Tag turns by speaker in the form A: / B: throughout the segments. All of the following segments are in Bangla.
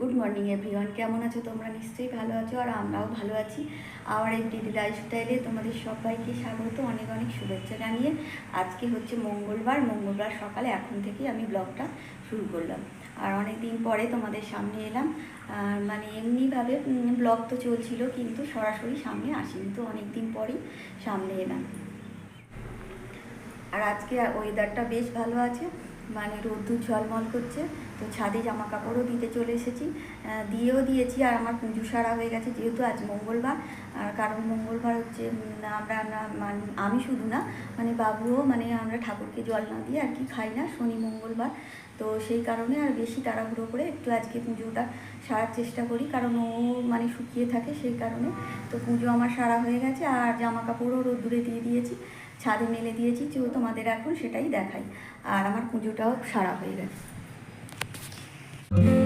A: গুড মর্নিং এভরিওয়ান কেমন আছো তোমরা? নিশ্চয়ই ভালো আছো আর আমরাও ভালো আছি। আমার এই দিদি লাইফস্টাইলে তোমাদের সবাইকে স্বাগত, অনেক অনেক শুভেচ্ছা জানিয়ে আজকে হচ্ছে মঙ্গলবার। মঙ্গলবার সকালে এখন থেকেই আমি ব্লগটা শুরু করলাম। আর অনেক দিন পরে তোমাদের সামনে এলাম। আর মানে এমনিভাবে ব্লগ তো চলছিল, কিন্তু সরাসরি সামনে আসিনি, তো অনেক দিন পরেই সামনে এলাম। আর আজকে ওয়েদারটা বেশ ভালো আছে মানে রোদ্দুর ঝলমল করছে। তো ছাদে জামা কাপড়ও দিতে চলে এসেছি। দিয়েও দিয়েছি আর আমার পুজো সারা হয়ে গেছে যেহেতু আজ মঙ্গলবার। আর কারণ মঙ্গলবার হচ্ছে আমরা না মান- আমি শুধু না মানে বাবুও মানে আমরা ঠাকুরকে জল না দিয়ে আর কি খাই না শনি মঙ্গলবার। তো সেই কারণে আর বেশি তাড়াহুড়ো করে একটু আজকে পুজোটা সারার চেষ্টা করি, কারণ ও মানে শুকিয়ে থাকে সেই কারণে। তো পুজো আমার সারা হয়ে গেছে আর জামা কাপড়ও রোদ্দুরে দিয়ে দিয়েছি, ছাদে মেলে দিয়েছি যে তোমাদের এখন সেটাই দেখাই। আর আমার পুজোটাও সারা হয়ে গেছে। আজ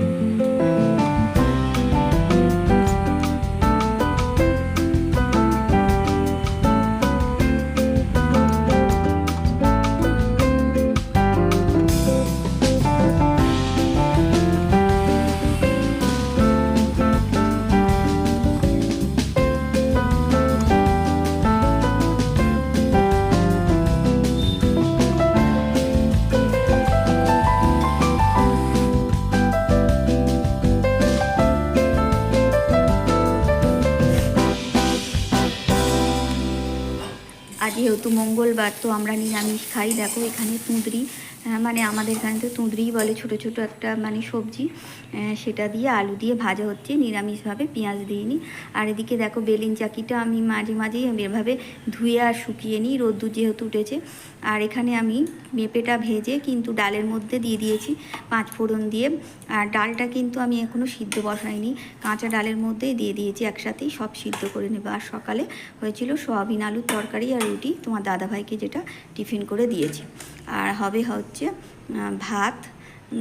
A: যেহেতু মঙ্গলবার, তো আমরা নিরামিষ খাই। দেখো, এখানে তুঁদরি মানে আমাদের এখানে তো তুঁদরিই বলে ছোট ছোট একটা মানে সবজি সেটা দিয়ে আলু দিয়ে ভাজা হচ্ছে, নিরামিষভাবে পেঁয়াজ দিইনি আর এদিকে দেখো, বেলিন চাকিটা আমি মাঝে মাঝেই এভাবে ধুয়ে আর শুকিয়ে নিই। রোদ্দুর যেহেতু উঠেছে আর এখানে আমি পেঁপেটা ভেজে কিন্তু ডালের মধ্যে দিয়ে দিয়েছি পাঁচ ফোড়ন দিয়ে। আর ডালটা কিন্তু আমি এখনও সিদ্ধ বসাইনি। কাঁচা ডালের মধ্যেই দিয়ে দিয়েছি, একসাথেই সব সিদ্ধ করে নেব। আর সকালে হয়েছিল সোয়াবিন আলুর তরকারি আর রুটি, তোমার দাদাভাইকে যেটা টিফিন করে দিয়েছি। আর হবে হচ্ছে ভাত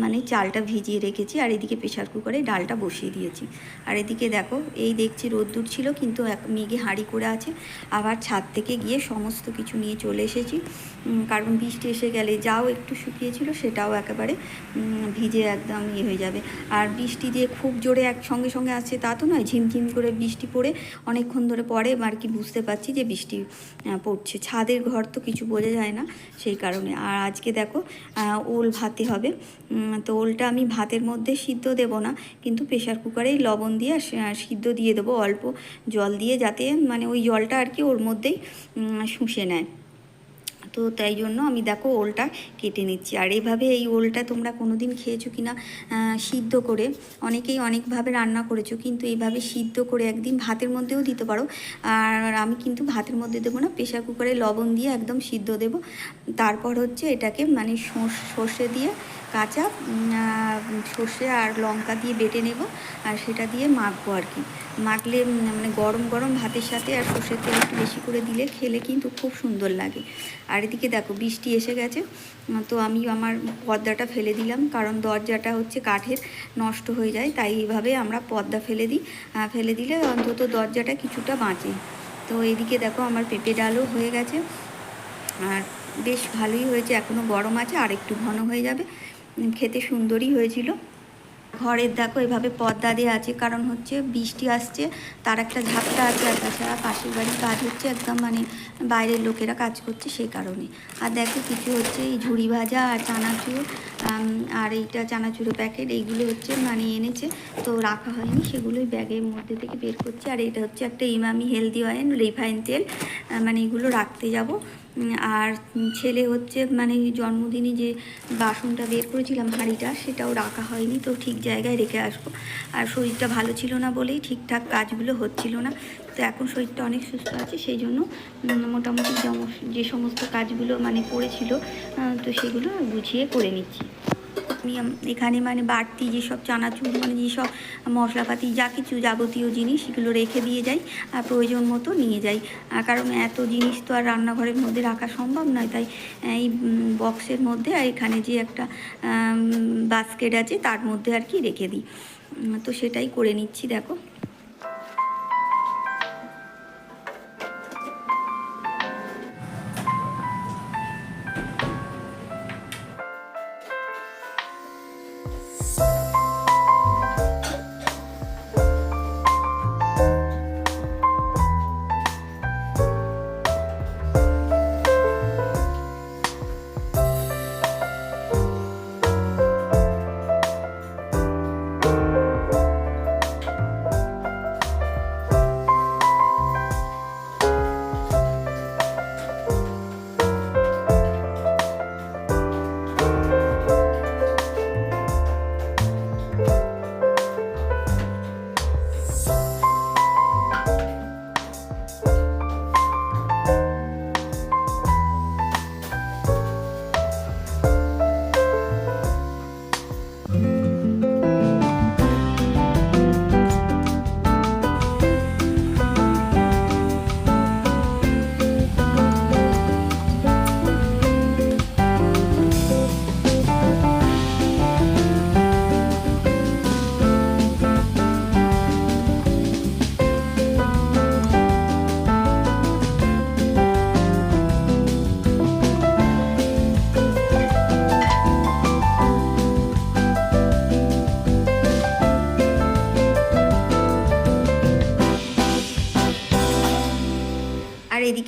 A: মানে চালটা ভিজিয়ে রেখেছি আর এদিকে প্রেশার কুকারে ডালটা বসিয়ে দিয়েছি। আর এদিকে দেখো, এই দেখছি রোদ্দুর ছিল, কিন্তু এক মেঘে হাঁড়ি করে আছে। আবার ছাদ থেকে গিয়ে সমস্ত কিছু নিয়ে চলে এসেছি। কারণ বৃষ্টি এসে গেলে যাও একটু শুকিয়েছিল সেটাও একেবারে ভিজে একদম ইয়ে হয়ে যাবে। আর বৃষ্টি দিয়ে খুব জোরে এক সঙ্গে সঙ্গে আসছে তা তো নয় ঝিমঝিম করে বৃষ্টি পড়ে অনেকক্ষণ ধরে পরে আর কি বুঝতে পারছি যে বৃষ্টি পড়ছে। ছাদের ঘর তো কিছু বোঝা যায় না সেই কারণে। আর আজকে দেখো ওল ভাতে হবে। ওলটা আমি ভাতের মধ্যে সিদ্ধ দেব না, কিন্তু প্রেশার কুকারেই লবণ দিয়ে সিদ্ধ দিয়ে দেবো অল্প জল দিয়ে যাতে মানে ওই জলটা আর কি ওর মধ্যেই শুষে নেয়। তো তাই জন্য আমি দেখো ওলটা কেটে নিচ্ছি। আর এইভাবে এই ওলটা তোমরা কোনো দিন খেয়েছো কি না সিদ্ধ করে, অনেকেই অনেকভাবে রান্না করেছ, কিন্তু এইভাবে সিদ্ধ করে একদিন ভাতের মধ্যেও দিতে পারো। আর আমি কিন্তু ভাতের মধ্যে দেবো না প্রেশার কুকারে লবণ দিয়ে একদম সিদ্ধ দেবো। তারপর হচ্ছে এটাকে মানে সর্ষে দিয়ে কাঁচা সর্ষে আর লঙ্কা দিয়ে বেটে নেব আর সেটা দিয়ে মাখবো আর কি। মাখলে মানে গরম গরম ভাতের সাথে আর সর্ষের তেল একটু বেশি করে দিলে খেলে কিন্তু খুব সুন্দর লাগে। আর এদিকে দেখো বৃষ্টি এসে গেছে, তো আমি আমার পর্দাটা ফেলে দিলাম কারণ দরজাটা হচ্ছে কাঠের, নষ্ট হয়ে যায়, তাই এইভাবে আমরা পর্দা ফেলে দিই। ফেলে দিলে অন্তত দরজাটা কিছুটা বাঁচে। তো এইদিকে দেখো আমার পেঁপে ডালও হয়ে গেছে। আর বেশ ভালোই হয়েছে এখনও গরম আছে আর একটু ঘন হয়ে যাবে। খেতে সুন্দরই হয়েছিল। ঘরের দেখো এভাবে পর্দা দেওয়া আছে, কারণ হচ্ছে বৃষ্টি আসছে, তার একটা ঝাপটা আছে, আর তাছাড়া পাশের বাড়ির কাজ হচ্ছে একদম মানে বাইরের লোকেরা কাজ করছে সেই কারণে। আর দেখো কিছু হচ্ছে এই ঝুড়ি ভাজা আর চানাচুর আর এইটা চানাচুরের প্যাকেট এইগুলো হচ্ছে মানে এনেছে, তো রাখা হয়নি, সেগুলোই ব্যাগের মধ্যে থেকে বের করছে। আর এটা হচ্ছে একটা ইমামি হেলদি অয়েল রিফাইন তেল মানে এগুলো রাখতে যাব। আর ছেলে হচ্ছে মানে জন্মদিনে যে বাসনটা বের করেছিলাম হাঁড়িটা, সেটাও রাখা হয়নি। তো ঠিক জায়গায় রেখে আসব। আর শরীরটা ভালো ছিল না বলেই ঠিকঠাক কাজগুলো হচ্ছিল না। তো এখন শরীরটা অনেক সুস্থ আছে, সেই জন্য মোটামুটি যে সমস্ত কাজগুলো মানে পড়েছিল তো সেগুলো গুছিয়ে করে নিচ্ছি। এখানে মানে বাড়তি যেসব চানাচুর মানে যেসব মশলাপাতি, যা কিছু যাবতীয় জিনিস, সেগুলো রেখে দিয়ে যাই আর প্রয়োজন মতো নিয়ে যাই। কারণ এত জিনিস তো আর রান্নাঘরের মধ্যে রাখা সম্ভব নয়। তাই এই বক্সের মধ্যে আর এখানে যে একটা বাস্কেট আছে, তার মধ্যে আর কি রেখে দিই। তো সেটাই করে নিচ্ছি, দেখো।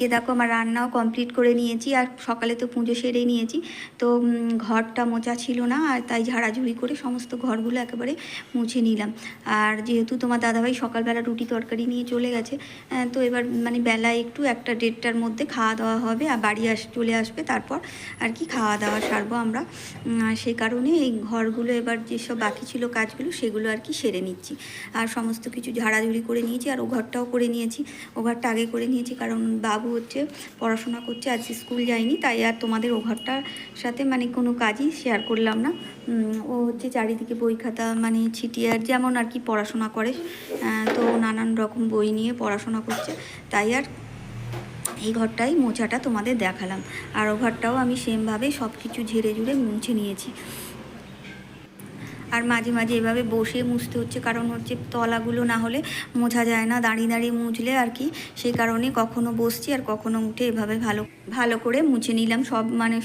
A: এদিকে দেখো আমার রান্নাও কমপ্লিট করে নিয়েছি আর সকালে তো পুজো সেরে নিয়েছি। তো ঘরটা মোচা ছিল না আর তাই ঝাড়াঝুড়ি করে সমস্ত ঘরগুলো একেবারে মুছে নিলাম। আর যেহেতু তোমার দাদাভাই সকালবেলা রুটি তরকারি নিয়ে চলে গেছে তো এবার মানে বেলায় একটু একটা দেড়টার মধ্যে খাওয়া দাওয়া হবে আর বাড়ি আস, চলে আসবে তারপর আর কি খাওয়া দাওয়া সারবো আমরা। সেই কারণে এই ঘরগুলো এবার যেসব বাকি ছিল কাজগুলো সেগুলো আর কি সেরে নিচ্ছি। আর সমস্ত কিছু ঝাড়াঝুড়ি করে নিয়েছি আর ও ঘরটাও করে নিয়েছি। ও ঘরটা আগে করে নিয়েছি কারণ বাবু হচ্ছে, পড়াশোনা করছে, আজ স্কুল যায়নি, তাই আর তোমাদের ও ঘরটার সাথে মানে কোনো কাজই শেয়ার করলাম না। ও হচ্ছে চারিদিকে বই খাতা মানে ছিটিয়ে আর যেমন আর কি পড়াশোনা করে তো নানান রকম বই নিয়ে পড়াশোনা করছে, তাই আর এই ঘরটাই মোছাটা তোমাদের দেখালাম। আর ও ঘরটাও আমি সেমভাবে সব কিছু ঝেড়ে ঝুড়ে মুছে নিয়েছি। আর মাঝে মাঝে এভাবে বসে মুছতে হচ্ছে, কারণ হচ্ছে তলাগুলো না হলে মোছা যায় না। দাঁড়িয়ে দাঁড়িয়ে মুছলে আর কি, সেই কারণে কখনো বসছি আর কখনো উঠে এভাবে ভালো ভালো করে মুছে নিলাম। সব মানে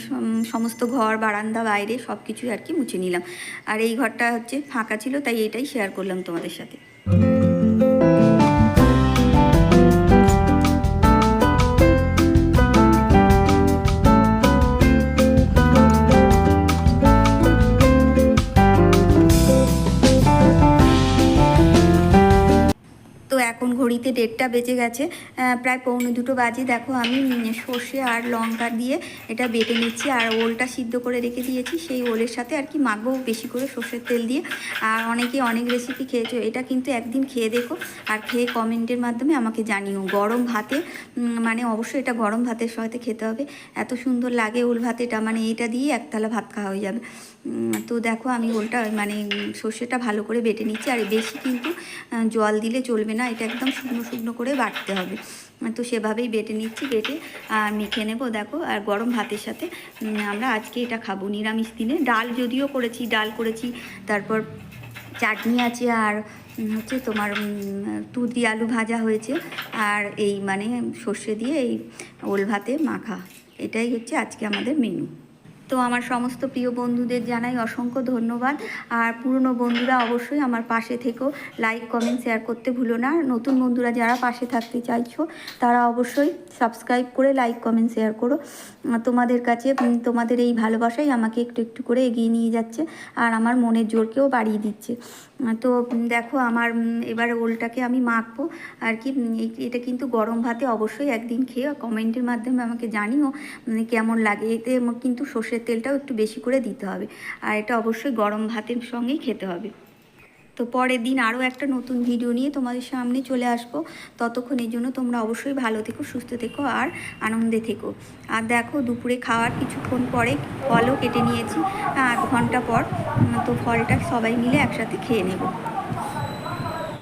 A: সমস্ত ঘর, বারান্দা, বাইরে সব কিছুই আর কি মুছে নিলাম। আর এই ঘরটা হচ্ছে ফাঁকা ছিল, তাই এটাই শেয়ার করলাম তোমাদের সাথে। এখন ঘড়িতে দেড়টা বেজে গেছে প্রায় পৌনে দুটো বাজে। দেখো আমি সর্ষে আর লঙ্কা দিয়ে এটা বেটে নিচ্ছি, আর ওলটা সিদ্ধ করে রেখে দিয়েছি। সেই ওলের সাথে আর কি মাখবো বেশি করে সর্ষের তেল দিয়ে। আর অনেকে অনেক রেসিপি খেয়েছো, এটা কিন্তু একদিন খেয়ে দেখো। আর খেয়ে কমেন্টের মাধ্যমে আমাকে জানিও। গরম ভাতে মানে অবশ্যই এটা গরম ভাতের সাথে খেতে হবে। এত সুন্দর লাগে ওল ভাতেটা মানে এটা দিয়ে একতলা ভাত খাওয়া হয়ে যাবে। তো দেখো আমি ওলটা মানে সর্ষেটা ভালো করে বেটে নিচ্ছি। আর বেশি কিন্তু জল দিলে চলবে না, এটা একদম শুকনো শুকনো করে বাটতে হবে। তো সেভাবেই বেটে নিচ্ছি, বেটে, আর মেখে নেব দেখো, আর গরম ভাতের সাথে আমরা আজকে এটা খাব নিরামিষ দিনে। ডাল যদিও করেছি, ডাল করেছি, তারপর চাটনি আছে, আর হচ্ছে তোমার তুর দিয়ে আলু ভাজা হয়েছে, আর এই মানে সর্ষে দিয়ে এই ওল ভাতে মাখা। এটাই হচ্ছে আজকে আমাদের মেনু তো আমার সমস্ত প্রিয় বন্ধুদের জানাই অসংখ্য ধন্যবাদ। আর পুরনো বন্ধুরা অবশ্যই আমার পাশে থেকেও লাইক কমেন্ট শেয়ার করতে ভুলো না। নতুন বন্ধুরা যারা পাশে থাকতে চাইছো, তারা অবশ্যই সাবস্ক্রাইব করে লাইক কমেন্ট শেয়ার করো। তোমাদের কাছে তোমাদের এই ভালোবাসাই আমাকে একটু একটু করে এগিয়ে নিয়ে যাচ্ছে আর আমার মনের জোরকেও বাড়িয়ে দিচ্ছে। তো দেখো আমার এবার ওলটাকে আমি মাখবো। আর কি এটা কিন্তু গরম ভাতে অবশ্যই একদিন খেয়ে কমেন্টের মাধ্যমে আমাকে জানিও কেমন লাগে। এতে কিন্তু কিন্তু সর্ষের তেলটাও একটু বেশি করে দিতে হবে। আর এটা অবশ্যই গরম ভাতের সঙ্গেই খেতে হবে। তো পরের দিন আরও একটা নতুন ভিডিও নিয়ে তোমাদের সামনে চলে আসব। ততক্ষণের জন্য তোমরা অবশ্যই ভালো থেকো, সুস্থ থেকো আর আনন্দে থেকো। আর দেখো, দুপুরে খাওয়ার কিছুক্ষণ পরে ফলও কেটে নিয়েছি। আধ ঘণ্টা পর তো ফলটা সবাই মিলে একসাথে খেয়ে নেব।